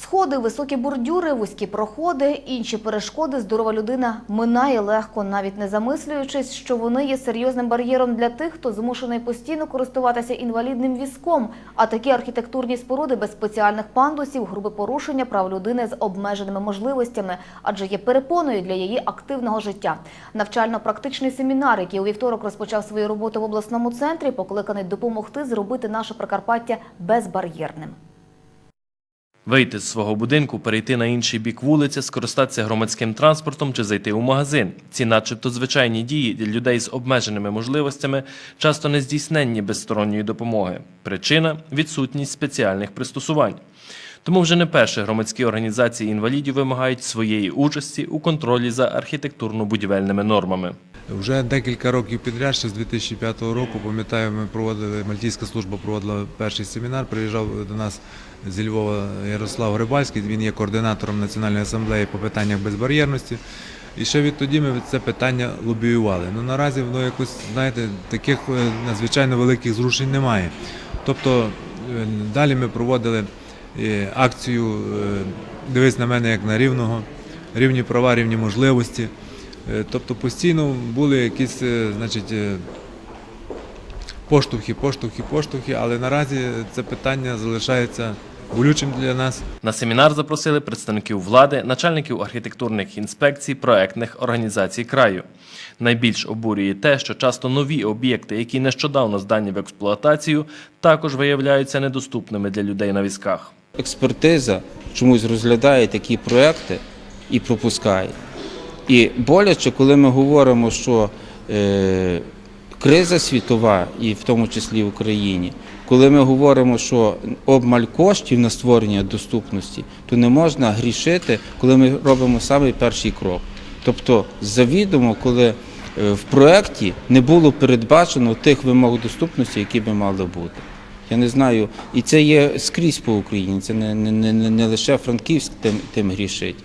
Сходи, високі бордюри, вузькі проходи, інші перешкоди здорова людина минає легко, навіть не замислюючись, що вони є серйозним бар'єром для тих, хто змушений постійно користуватися інвалідним візком. А такі архітектурні споруди без спеціальних пандусів – грубе порушення прав людини з обмеженими можливостями, адже є перепоною для її активного життя. Навчально-практичний семінар, який у вівторок розпочав свою роботу в обласному центрі, покликаний допомогти зробити наше Прикарпаття безбар'єрним. Вийти з свого будинку, перейти на інший бік вулиці, скористатися громадським транспортом чи зайти у магазин. Ці начебто звичайні дії для людей з обмеженими можливостями часто не здійсненні без сторонньої допомоги. Причина відсутність спеціальних пристосувань. Тому вже не перше громадські організації інвалідів вимагають своєї участі у контролі за архітектурно-будівельними нормами. Вже декілька років підряд, ще з 2005 року, пам'ятаю, ми проводили, Мальтійська служба проводила перший семінар, приїжджав до нас зі Львова Ярослав Грибальський, він є координатором Національної асамблеї по питаннях безбар'єрності. І ще відтоді ми це питання лобіювали. Ну наразі воно якось, знаєте, таких е, надзвичайно великих зрушень немає. Тобто е, далі ми проводили е, акцію Дивись на мене як на рівного, рівні права, рівні можливості. Е, Тобто постійно були якісь е, значить, е, поштовхи, поштовхи, поштовхи, але наразі це питання залишається болючим для нас. На семінар запросили представників влади, начальників архітектурних інспекцій, проектних організацій краю. Найбільш обурює те, що часто нові об'єкти, які нещодавно здані в експлуатацію, також виявляються недоступними для людей на візках. експертиза чомусь розглядає такі проекти і пропускає. І боляче, коли ми говоримо, що е, криза світова, і в тому числі в Україні, коли ми говоримо, що обмаль коштів на створення доступності, то не можна грішити, коли ми робимо самий перший крок. Тобто завідомо, коли е, в проєкті не було передбачено тих вимог доступності, які би мали бути. Я не знаю, і це є скрізь по Україні, це не, не, не, не лише Франківськ тим, тим грішить.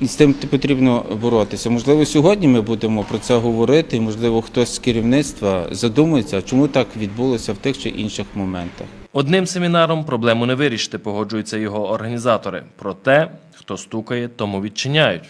І з тим потрібно боротися. Можливо, сьогодні ми будемо про це говорити, можливо, хтось з керівництва задумається, чому так відбулося в тих чи інших моментах. Одним семінаром проблему не вирішити, погоджуються його організатори. Проте, хто стукає, тому відчиняють.